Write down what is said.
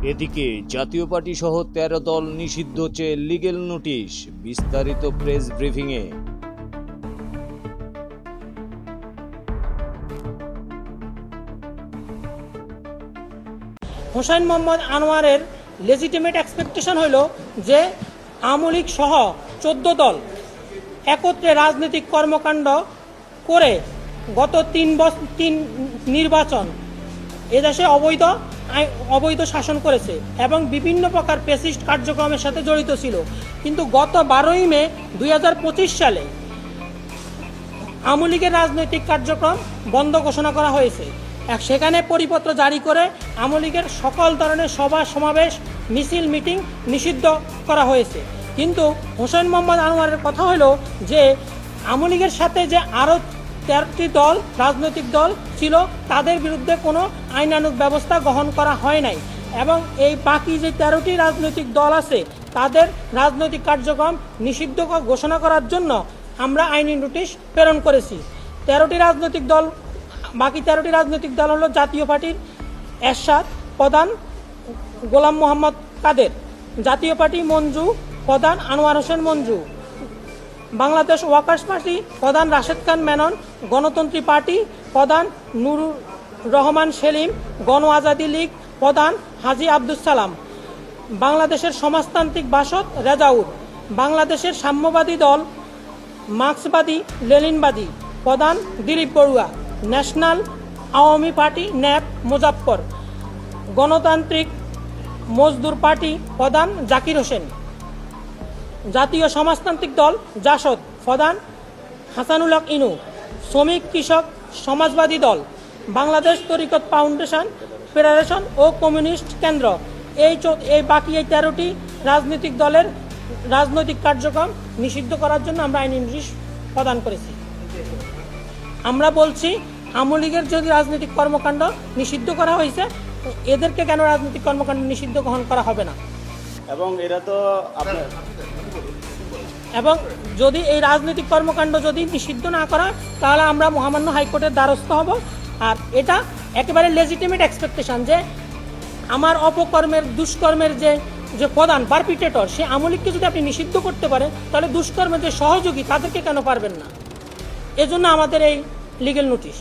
এদিকে জাতীয় পার্টি সহ তেরো দল নিষিদ্ধ চেয়ে লিগেল নোটিশ, বিস্তারিত প্রেস ব্রিফিংয়ে। হোসেন মোহাম্মদ আনোয়ারের লেজিটিমেট এক্সপেকটেশন হইল যে আমলিক সহ চোদ্দ দল একত্রে রাজনৈতিক কর্মকাণ্ড করে গত তিন বছর তিন নির্বাচন এদেশে অবৈধ অবৈধ শাসন করেছে এবং বিভিন্ন প্রকার পেসিস্ট কার্যক্রমের সাথে জড়িত ছিল। কিন্তু গত বারোই মে দুই হাজার পঁচিশ সালে আওয়ামী লীগের রাজনৈতিক কার্যক্রম বন্ধ ঘোষণা করা হয়েছে। সেখানে পরিপত্র জারি করে আওয়ামী লীগের সকল ধরনের সভা, সমাবেশ, মিছিল, মিটিং নিষিদ্ধ করা হয়েছে। কিন্তু হোসেন মোহাম্মদ আনোয়ারের কথা হলো যে, আওয়ামী লীগের সাথে যে আরও তেরোটি দল, রাজনৈতিক দল ছিল, তাদের বিরুদ্ধে কোনো আইনানুগ ব্যবস্থা গ্রহণ করা হয় নাই। এবং এই বাকি যে তেরোটি রাজনৈতিক দল আছে, তাদের রাজনৈতিক কার্যক্রম নিষিদ্ধ ঘোষণা করার জন্য আমরা আইনি নোটিশ প্রেরণ করেছি। তেরোটি রাজনৈতিক দল, বাকি তেরোটি রাজনৈতিক দল হলো জাতীয় পার্টির এরশাদ প্রধান, গোলাম মোহাম্মদ কাদের। জাতীয় পার্টি মঞ্জু প্রধান, আনোয়ার হোসেন মঞ্জু। বাংলাদেশ ওয়ার্কার্স পার্টি, প্রধান রাশেদ খান মেনন, গণতন্ত্রী পার্টি, প্রধান নুরুর রহমান সেলিম, গণ আজাদি লীগ, প্রধান হাজি আব্দুস সালাম। বাংলাদেশের সমাজতান্ত্রিক বাসদ রেজাউর, বাংলাদেশের সাম্যবাদী দল মার্ক্সবাদী লেনিনবাদী, প্রধান Dilip Barua, national Awami party NAP Muzaffar, Ganatantrik Majdur party প্রধান জাকির হোসেন। জাতীয় সমাজতান্ত্রিক দল জাসদ প্রধান হাসানুল হক ইনু, শ্রমিক কৃষক সমাজবাদী দল, বাংলাদেশ তরিকত ফাউন্ডেশন, ফেডারেশন ও কমিউনিস্ট কেন্দ্র। এই এই বাকি এই তেরোটি রাজনৈতিক দলের রাজনৈতিক কার্যক্রম নিষিদ্ধ করার জন্য আমরা আইনি নোটিশ প্রদান করেছি। আমরা বলছি, আওয়ামী লীগের যদি রাজনৈতিক কর্মকাণ্ড নিষিদ্ধ করা হয়েছে, এদেরকে কেন রাজনৈতিক কর্মকাণ্ড নিষিদ্ধ গ্রহণ করা হবে না? এবং এরা তো আপনার এবং যদি এই রাজনৈতিক কর্মকাণ্ড যদি নিষিদ্ধ না করা তাহলে আমরা মহামান্য হাইকোর্টের দ্বারস্থ হব। আর এটা একেবারে লেজিটিমেট এক্সপেকটেশন যে আমার অপকর্মের, দুষ্কর্মের যে যে প্রধান পারপিটেটর সে আমলিককে যদি আপনি নিষিদ্ধ করতে পারে, তাহলে দুষ্কর্মের যে সহযোগী, তাদেরকে কেন পারবেন না? এজন্য আমাদের এই লিগেল নোটিশ